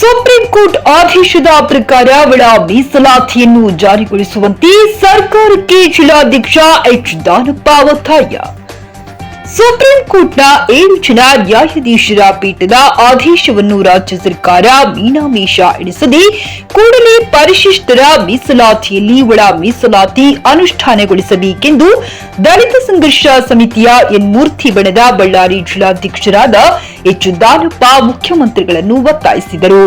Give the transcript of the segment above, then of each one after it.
Supreme court ಆದೇಶದ ಪ್ರಕಾರ ಒಳ ಮೀಸಲಾತಿಯನ್ನು ಜಾರಿಗೊಳಿಸುವಂತೆ ಸರ್ಕಾರಕ್ಕೆ ಜಿಲ್ಲಾಧ್ಯಕ್ಷ ಎಚ್ ದಾನಪ್ಪ ಒತ್ತಾಯ. ಸುಪ್ರೀಂ ಕೋರ್ಟ್ನ ಏಳು ಜನ ನ್ಯಾಯಾಧೀಶರ ಪೀಠದ ಆದೇಶವನ್ನು ರಾಜ್ಯ ಸರ್ಕಾರ ಮೀನಾಮೇಷ ಎಣಿಸದೆ ಕೂಡಲೇ ಪರಿಶಿಷ್ಟರ ಮೀಸಲಾತಿಯಲ್ಲಿ ಒಳ ಮೀಸಲಾತಿ ಅನುಷ್ಠಾನಗೊಳಿಸಬೇಕೆಂದು ದಲಿತ ಸಂಘರ್ಷ ಸಮಿತಿಯ ಎನ್ ಮೂರ್ತಿ ಬಣದ ಬಳ್ಳಾರಿ ಜಿಲ್ಲಾಧ್ಯಕ್ಷರಾದ ಎಚ್ ದಾನಪ್ಪ ಮುಖ್ಯಮಂತ್ರಿಗಳನ್ನು ಒತ್ತಾಯಿಸಿದರು.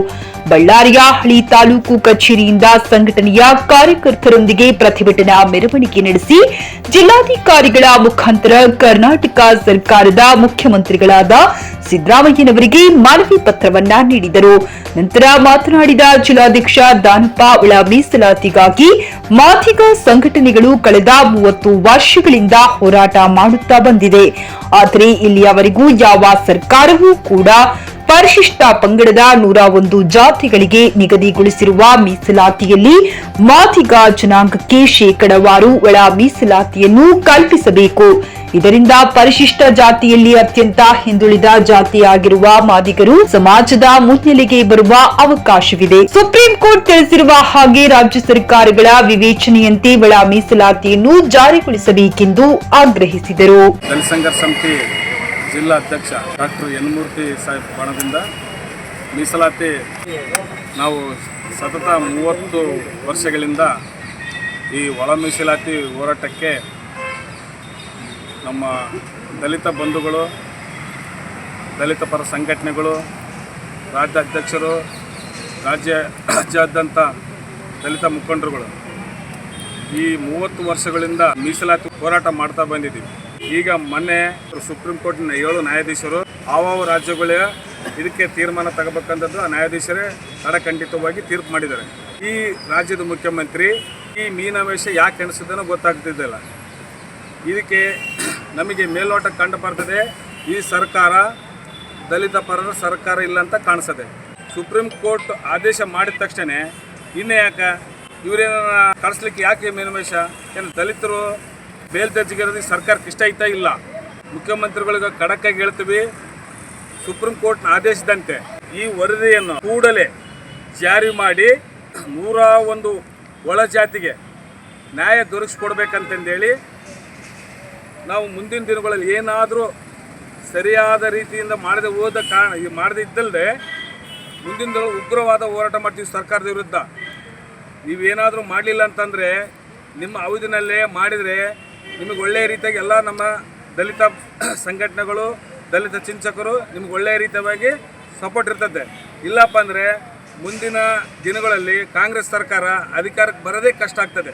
ಬಳ್ಳಾರಿಯ ಹಳಿ ತಾಲೂಕು ಕಚೇರಿಯಿಂದ ಸಂಘಟನೆಯ ಕಾರ್ಯಕರ್ತರೊಂದಿಗೆ ಪ್ರತಿಭಟನಾ ಮೆರವಣಿಗೆ ನಡೆಸಿ ಜಿಲ್ಲಾಧಿಕಾರಿಗಳ ಮುಖಾಂತರ ಕರ್ನಾಟಕ ಸರ್ಕಾರದ ಮುಖ್ಯಮಂತ್ರಿಗಳಾದ ಸಿದ್ದರಾಮಯ್ಯನವರಿಗೆ ಮನವಿ ಪತ್ರವನ್ನ ನೀಡಿದರು. ನಂತರ ಮಾತನಾಡಿದ ಜಿಲ್ಲಾಧ್ಯಕ್ಷ ದಾನಪ್ಪ ಒಳ ಮೀಸಲಾತಿಗಾಗಿ ಮಾದಿಗ ಸಂಘಟನೆಗಳು ಕಳೆದ ಮೂವತ್ತು ವರ್ಷಗಳಿಂದ ಹೋರಾಟ ಮಾಡುತ್ತಾ ಬಂದಿದೆ. ಆದರೆ ಇಲ್ಲಿಯವರೆಗೂ ಯಾವ ಸರ್ಕಾರವೂ ಕೂಡ ಪರಿಶಿಷ್ಟ ಪಂಗಡದ ನೂರ ಒಂದು ಜಾತಿಗಳಿಗೆ ನಿಗದಿಗೊಳಿಸಿರುವ ಮೀಸಲಾತಿಯಲ್ಲಿ ಮಾದಿಗ ಜನಾಂಗಕ್ಕೆ ಶೇಕಡವಾರು ಒಳ ಮೀಸಲಾತಿಯನ್ನು ಕಲ್ಪಿಸಬೇಕು. ಇದರಿಂದ ಪರಿಶಿಷ್ಟ ಜಾತಿಯಲ್ಲಿ ಅತ್ಯಂತ ಹಿಂದುಳಿದ ಜಾತಿಯಾಗಿರುವ ಮಾದಿಗರು ಸಮಾಜದ ಮುನ್ನೆಲೆಗೆ ಬರುವ ಅವಕಾಶವಿದೆ. ಸುಪ್ರೀಂ ಕೋರ್ಟ್ ತಿಳಿಸಿರುವ ಹಾಗೆ ರಾಜ್ಯ ಸರ್ಕಾರಗಳ ವಿವೇಚನೆಯಂತೆ ಒಳ ಮೀಸಲಾತಿಯನ್ನು ಜಾರಿಗೊಳಿಸಬೇಕೆಂದು ಆಗ್ರಹಿಸಿದರು. ಸಮಿತಿ ಜಿಲ್ಲಾ ಅಧ್ಯಕ್ಷ ಡಾಕ್ಟರ್ ಯನ್ಮೂರ್ತಿ ಸಾಹೇಬ್ ಬಣದಿಂದ ಮೀಸಲಾತಿ ನಾವು ಸತತ ಮೂವತ್ತು ವರ್ಷಗಳಿಂದ ಈ ಒಳ ಮೀಸಲಾತಿ ಹೋರಾಟಕ್ಕೆ ನಮ್ಮ ದಲಿತ ಬಂಧುಗಳು ದಲಿತ ಪರ ಸಂಘಟನೆಗಳು, ರಾಜ್ಯಾಧ್ಯಕ್ಷರು, ರಾಜ್ಯ ರಾಜ್ಯಾದ್ಯಂತ ದಲಿತ ಮುಖಂಡರುಗಳು. ಈ ಮೂವತ್ತು ವರ್ಷಗಳಿಂದ ಮೀಸಲಾತಿ ಹೋರಾಟ ಮಾಡ್ತಾ ಬಂದಿದ್ದೀವಿ. ಈಗ ಮೊನ್ನೆ ಸುಪ್ರೀಂ ಕೋರ್ಟ್ನ ಏಳು ನ್ಯಾಯಾಧೀಶರು ಆವಾವ ರಾಜ್ಯಗಳ ಇದಕ್ಕೆ ತೀರ್ಮಾನ ತಗೋಬೇಕಂತದ್ದು ಆ ನ್ಯಾಯಾಧೀಶರೇ ತಡಖಂಡಿತವಾಗಿ ತೀರ್ಪು ಮಾಡಿದ್ದಾರೆ. ಈ ರಾಜ್ಯದ ಮುಖ್ಯಮಂತ್ರಿ ಈ ಮೀನಾವೇಶ ಯಾಕೆ ಎಣಿಸಿದ್ದನೋ ಗೊತ್ತಾಗ್ತಿದ್ದಿಲ್ಲ. ಇದಕ್ಕೆ ನಮಗೆ ಮೇಲ್ನೋಟ ಕಂಡು ಬರ್ತದೆ. ಈ ಸರ್ಕಾರ, ದಲಿತ ಪರರ ಸರ್ಕಾರ ಇಲ್ಲ ಅಂತ ಕಾಣಿಸ್ತದೆ. ಸುಪ್ರೀಂ ಕೋರ್ಟ್ ಆದೇಶ ಮಾಡಿದ ತಕ್ಷಣ ಇನ್ನೇ ಯಾಕೆ? ಇವರೇನ ಕಳಿಸ್ಲಿಕ್ಕೆ ಯಾಕೆ ಮೇಲ್ಮೇಷ ಏನು ದಲಿತರು ಮೇಲ್ದರ್ಜೆಗಿರೋದಕ್ಕೆ ಸರ್ಕಾರಕ್ಕೆ ಇಷ್ಟ ಆಯ್ತಾ ಇಲ್ಲ? ಮುಖ್ಯಮಂತ್ರಿಗಳಿಗೆ ಖಡಕ್ಕಾಗಿ ಹೇಳ್ತೀವಿ. ಸುಪ್ರೀಂ ಕೋರ್ಟ್ನ ಆದೇಶದಂತೆ ಈ ವರದಿಯನ್ನು ಕೂಡಲೇ ಜಾರಿ ಮಾಡಿ ನೂರ ಒಂದು ಒಳ ಜಾತಿಗೆ ನ್ಯಾಯ ದೊರಕಿಸ್ಕೊಡ್ಬೇಕಂತಂದೇಳಿ ನಾವು ಮುಂದಿನ ದಿನಗಳಲ್ಲಿ ಏನಾದರೂ ಸರಿಯಾದ ರೀತಿಯಿಂದ ಮಾಡದೆ ಹೋದ ಕಾರಣ, ಈ ಮಾಡದೇ ಇದ್ದಲ್ಲದೆ ಮುಂದಿನ ದಿನ ಉಗ್ರವಾದ ಹೋರಾಟ ಮಾಡ್ತೀವಿ ಸರ್ಕಾರದ ವಿರುದ್ಧ. ನೀವೇನಾದರೂ ಮಾಡಲಿಲ್ಲ ಅಂತಂದರೆ ನಿಮ್ಮ ಅವಧಿನಲ್ಲೇ ಮಾಡಿದರೆ ನಿಮಗೆ ಒಳ್ಳೆಯ ರೀತಿಯಾಗಿ ಎಲ್ಲ ನಮ್ಮ ದಲಿತ ಸಂಘಟನೆಗಳು, ದಲಿತ ಚಿಂತಕರು ನಿಮ್ಗೆ ಒಳ್ಳೆಯ ರೀತಿಯಾಗಿ ಸಪೋರ್ಟ್ ಇರ್ತದೆ. ಇಲ್ಲಪ್ಪ ಅಂದರೆ ಮುಂದಿನ ದಿನಗಳಲ್ಲಿ ಕಾಂಗ್ರೆಸ್ ಸರ್ಕಾರ ಅಧಿಕಾರಕ್ಕೆ ಬರೋದೇ ಕಷ್ಟ ಆಗ್ತದೆ.